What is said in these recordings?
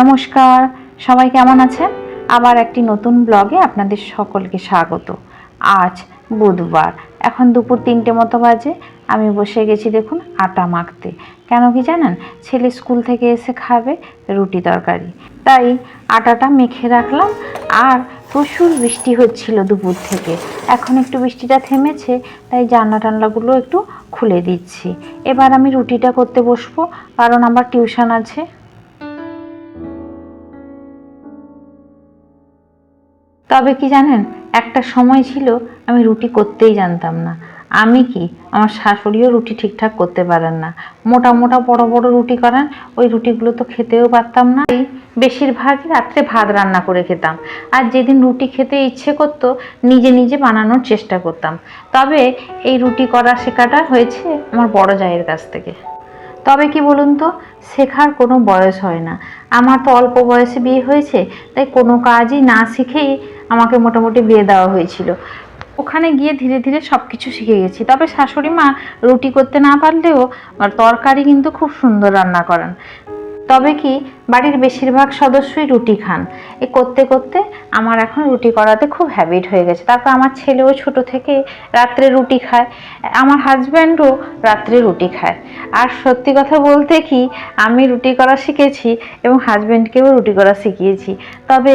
নমস্কার। সবাই কেমন আছেন? আবার একটি নতুন ব্লগে আপনাদের সকলকে স্বাগত। আজ বুধবার, এখন দুপুর তিনটে মতো বাজে। আমি বসে গেছি দেখুন আটা মাখতে। কেন কি জানেন? ছেলে স্কুল থেকে এসে খাবে রুটি তরকারি। তাই আটাটা মেখে রাখলাম আর প্রচুর বৃষ্টি হচ্ছিল দুপুর থেকে। এখন একটু বৃষ্টিটা থেমেছে, তাই জানলা টানলাগুলো একটু খুলে দিচ্ছি। এবার আমি রুটিটা করতে বসবো, কারণ আমার টিউশন আছে। তবে কি জানেন, একটা সময় ছিল আমি রুটি করতেই জানতাম না। আমি কি, আমার শাশুড়িও রুটি ঠিকঠাক করতে পারেন না। মোটা মোটা বড় বড় রুটি করেন, ওই রুটিগুলো তো খেতেও পারতাম না। বেশিরভাগই রাত্রে ভাত রান্না করে খেতাম। আর যেদিন রুটি খেতে ইচ্ছে করতো, নিজে নিজে বানানোর চেষ্টা করতাম। তবে এই রুটি করা শেখাটা হয়েছে আমার বড় জায়ের কাছ থেকে। তবে কি বলুন তো, শেখার কোনো বয়স হয় না। আমার তো অল্প বয়সে বিয়ে হয়েছে, তাই কোনো কাজই না শিখেই আমাকে মোটামুটি বিয়ে দেওয়া হয়েছিল। ওখানে গিয়ে ধীরে ধীরে সব কিছু শিখে গেছি। তবে শাশুড়ি মা রুটি করতে না পারলেও তরকারি কিন্তু খুব সুন্দর রান্না করেন। তবে কি বাড়ির বেশিরভাগ সদস্যই রুটি খান। এ করতে করতে আমার এখন রুটি করাতে খুব হ্যাবিট হয়ে গেছে। তারপর আমার ছেলেও ছোট থেকে রাত্রে রুটি খায়। আমার হাজব্যান্ডও রাত্রে রুটি খায়। আর সত্যি কথা বলতে কি, আমি রুটি করা শিখেছি এবং হাজব্যান্ডকেও রুটি করা শিখিয়েছি। তবে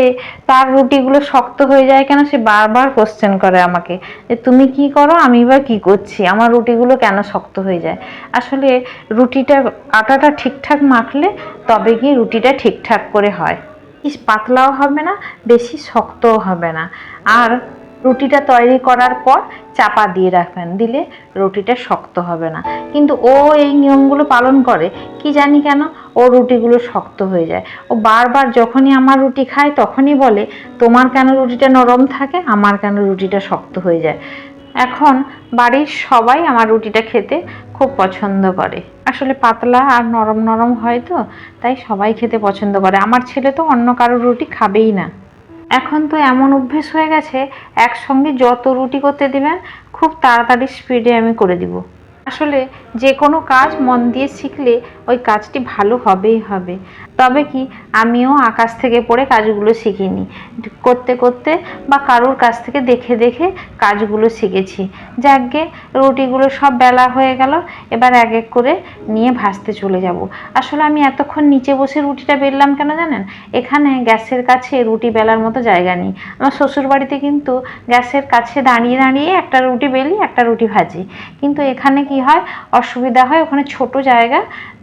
তার রুটিগুলো শক্ত হয়ে যায় কেন সে বারবার কোশ্চেন করে আমাকে যে তুমি কি করো, আমি বা কি করছি? আমার রুটিগুলো কেন শক্ত হয়ে যায়? আসলে রুটিটা আটাটা ঠিকঠাক মাখলে তবে গিয়ে রুটিটা ঠিকঠাক করে হয়। পাতলাও হবে না, বেশি শক্তও হবে না। আর রুটিটা তৈরি করার পর চাপা দিয়ে রাখবেন, দিলে রুটিটা শক্ত হবে না। কিন্তু ও এই নিয়মগুলো পালন করে, কি জানি কেন, ও রুটিগুলো শক্ত হয়ে যায়। ও বারবার যখনই আমার রুটি খায়, তখনই বলে, তোমার কেন রুটিটা নরম থাকে? আমার কেন রুটিটা শক্ত হয়ে যায়? এখন বাড়ির সবাই আমার রুটিটা খেতে খুব পছন্দ করে। আসলে পাতলা আর নরম নরম হয় তো, তাই সবাই খেতে পছন্দ করে। আমার ছেলে তো অন্য কারও রুটি খাবেই না। এখন তো এমন অভ্যেস হয়ে গেছে, একসঙ্গে যত রুটি করতে দিবেন, খুব তাড়াতাড়ি স্পিডে আমি করে দিব। আসলে যে কোনো কাজ মন দিয়ে শিখলে ওই কাজটি ভালো হবেই হবে। তবে কি আমিও আকাশ থেকে পড়ে কাজগুলো শিখিনি। করতে করতে বা কারোর কাছ থেকে দেখে দেখে কাজগুলো শিখেছি। যাকগে, রুটিগুলো সব বেলা হয়ে গেল, এবার এক এক করে নিয়ে ভাসতে চলে যাব। আসলে আমি এতক্ষণ নিচে বসে রুটিটা বেললাম কেন জানেন? এখানে গ্যাসের কাছে রুটি বেলার মতো জায়গা নেই। আমার শ্বশুর বাড়িতে কিন্তু গ্যাসের কাছে দাঁড়িয়ে দাঁড়িয়ে একটা রুটি বেলি, একটা রুটি ভাজি। কিন্তু এখানে কি হয়? অসুবিধা হয়, ওখানে ছোট জায়গা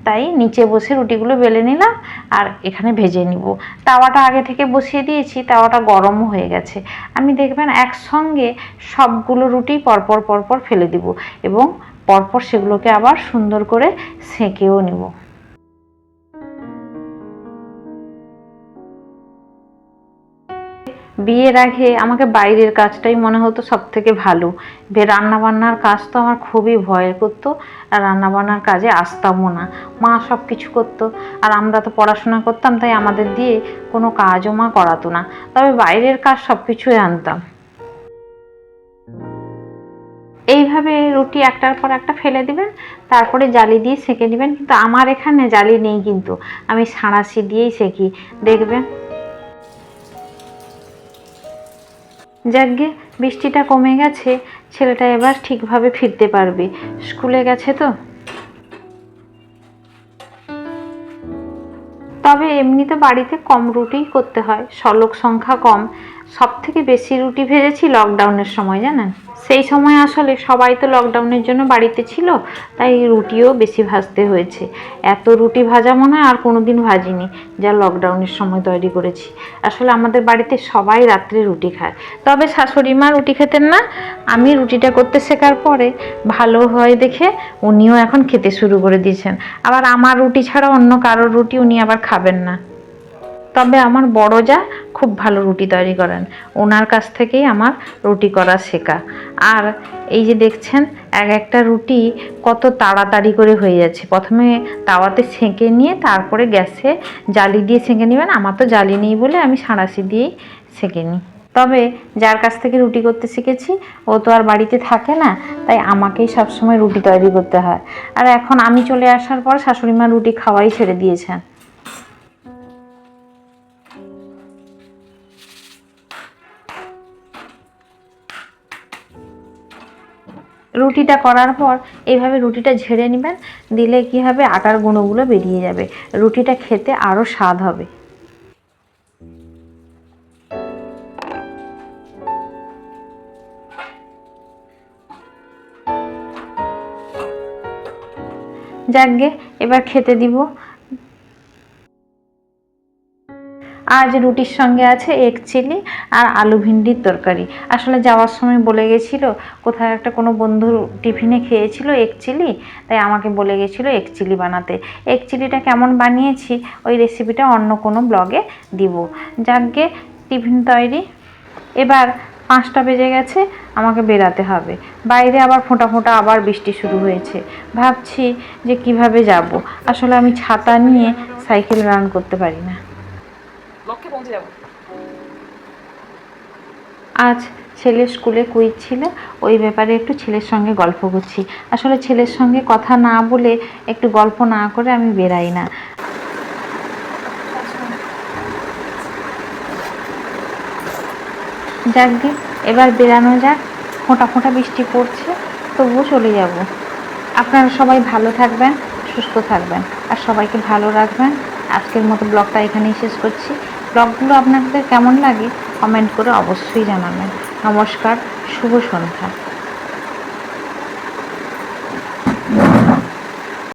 তাই নিচে বসে রুটিগুলো বেলে নিলাম আর এখানে ভেজে নিব। তাওয়াটা আগে থেকে বসিয়ে দিয়েছি, তাওয়াটা গরম হয়ে গেছে। আমি দেখবেন একসঙ্গে সবগুলো রুটি পরপর পরপর ফেলে দিব এবং পরপর সেগুলোকে আবার সুন্দর করে সেঁকেও নিব। বিয়ের আগে আমাকে বাইরের কাজটাই মনে হতো সব থেকে ভালো। রান্না বান্নার কাজ তো আমার খুবই ভয় করতো, আর রান্নাবান্নার কাজে আসতামও না। মা সব কিছু করতো, আর আমরা তো পড়াশোনা করতাম, তাই আমাদের দিয়ে কোনো কাজও মা করাতো না। তবে বাইরের কাজ সব কিছুই আনতাম। এইভাবে রুটি একটার পর একটা ফেলে দিবেন, তারপরে জালি দিয়ে সেঁকে নেবেন, কিন্তু আমার এখানে জালি নেই কিন্তু। আমি সাঁড়াশি দিয়েই সেঁকি, দেখবেন? যাকগে, বৃষ্টিটা কমে গেছে, ছেলেটা এবার ঠিকভাবে ফিরতে পারবে। স্কুলে গেছে তো। তবে এমনিতে বাড়িতে কম রুটি করতে হয়, সলক সংখ্যা কম। সব থেকে বেশি রুটি ভেজেছি লকডাউনের সময়, জানেন? সেই সময় আসলে সবাই তো লকডাউনের জন্য বাড়িতে ছিল, তাই রুটিও বেশি ভাজতে হয়েছে। এত রুটি ভাজা মনে হয় আর কোনো দিন ভাজিনি, যা লকডাউনের সময় তৈরি করেছি। আসলে আমাদের বাড়িতে সবাই রাত্রে রুটি খায়। তবে শাশুড়ি মা রুটি খেতেন না, আমি রুটিটা করতে শেখার পরে ভালো হয় দেখে উনিও এখন খেতে শুরু করে দিয়েছেন। আবার আমার রুটি ছাড়া অন্য কারোর রুটি উনি আবার খাবেন না। তবে আমার বড় যা খুব ভালো রুটি তৈরি করেন। ওনার কাছ থেকেই আমার রুটি করা শেখা। আর এই যে দেখছেন, এক একটা রুটি কত তাড়াতাড়ি করে হয়ে যাচ্ছে। প্রথমে তাওয়াতে সেঁকে নিয়ে তারপরে গ্যাসে জালি দিয়ে সেঁকে নেবেন। আমার তো জালি নেই বলে আমি সাঁড়াশি দিয়েই সেঁকে নিই। তবে যার কাছ থেকে রুটি করতে শিখেছি, ও তো আর বাড়িতে থাকে না, তাই আমাকেই সবসময় রুটি তৈরি করতে হয়। আর এখন আমি চলে আসার পর শাশুড়ি মা রুটি খাওয়াই ছেড়ে দিয়েছেন। রুটিটা করার পর এইভাবে রুটিটা ঝেড়ে নেবেন, দিলে কি হবে? আটার গুঁড়োগুলো বেরিয়ে যাবে। রুটিটা খেতে আরও স্বাদ হবে। যাকগে এবার খেতে দিব। আজ রুটির সঙ্গে আছে এগ চিলি আর আলু ভিন্ডির তরকারি। আসলে যাওয়ার সময় বলে গেছিল কোথায় একটা কোনো বন্ধুর টিফিনে খেয়েছিল এগ চিলি তাই আমাকে বলে গেছিল এগ চিলি বানাতে। এগ চিলিটা কেমন বানিয়েছি, ওই রেসিপিটা অন্য কোনো ব্লগে দিব। যাকগে টিফিন তৈরি। এবার পাঁচটা বেজে গেছে, আমাকে বেরাতে হবে। বাইরে আবার ফোঁটা ফোঁটা আবার বৃষ্টি শুরু হয়েছে। ভাবছি যে কীভাবে যাব। আসলে আমি ছাতা নিয়ে সাইকেল রান করতে পারি না। লক্ষ্যে পৌঁছে যাব। আজ ছেলের স্কুলে কুইজ ছিল, ওই ব্যাপারে একটু ছেলের সঙ্গে গল্প করছি। আসলে ছেলের সঙ্গে কথা না বলে একটু গল্প না করে আমি বেরাই না। যাকগে এবার বেরানো যাক। ফোঁটা ফোঁটা বৃষ্টি পড়ছে, তবুও চলে যাব। আপনারা সবাই ভালো থাকবেন, সুস্থ থাকবেন, আর সবাইকে ভালো রাখবেন। আজকের মতো ব্লগটা এখানেই শেষ করছি। ব্লগগুলো আপনাদের কেমন লাগে কমেন্ট করে অবশ্যই জানাবেন। নমস্কার, শুভ সন্ধ্যা।